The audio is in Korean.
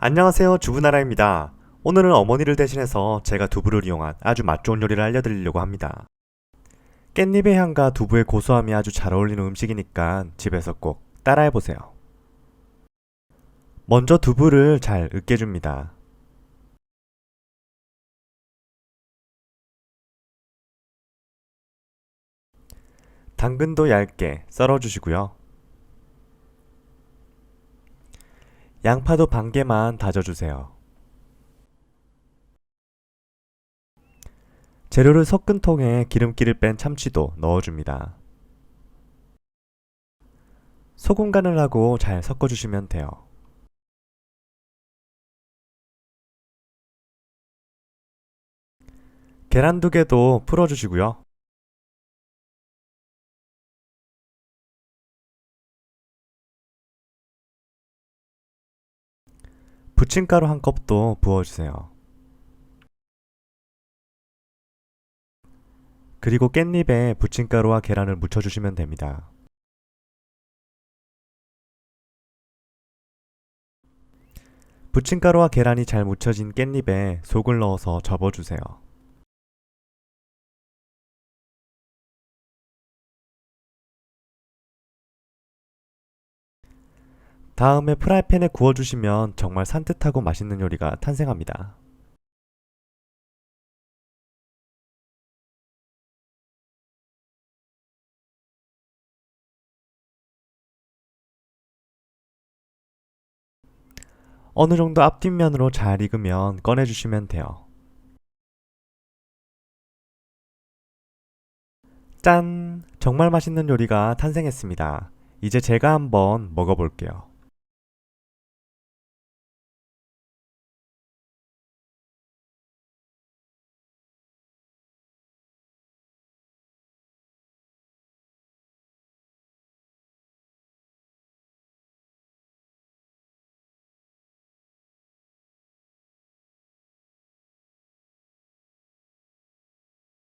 안녕하세요 주부나라입니다. 오늘은 어머니를 대신해서 제가 두부를 이용한 아주 맛 좋은 요리를 알려드리려고 합니다. 깻잎의 향과 두부의 고소함이 아주 잘 어울리는 음식이니까 집에서 꼭 따라해보세요. 먼저 두부를 잘 으깨줍니다. 당근도 얇게 썰어주시고요. 양파도 반 개만 다져주세요. 재료를 섞은 통에 기름기를 뺀 참치도 넣어줍니다. 소금 간을 하고 잘 섞어주시면 돼요. 계란 두 개도 풀어주시고요. 부침가루 한 컵도 부어주세요. 그리고 깻잎에 부침가루와 계란을 묻혀주시면 됩니다. 부침가루와 계란이 잘 묻혀진 깻잎에 속을 넣어서 접어주세요. 다음에 프라이팬에 구워주시면 정말 산뜻하고 맛있는 요리가 탄생합니다. 어느 정도 앞뒷면으로 잘 익으면 꺼내주시면 돼요. 짠! 정말 맛있는 요리가 탄생했습니다. 이제 제가 한번 먹어볼게요.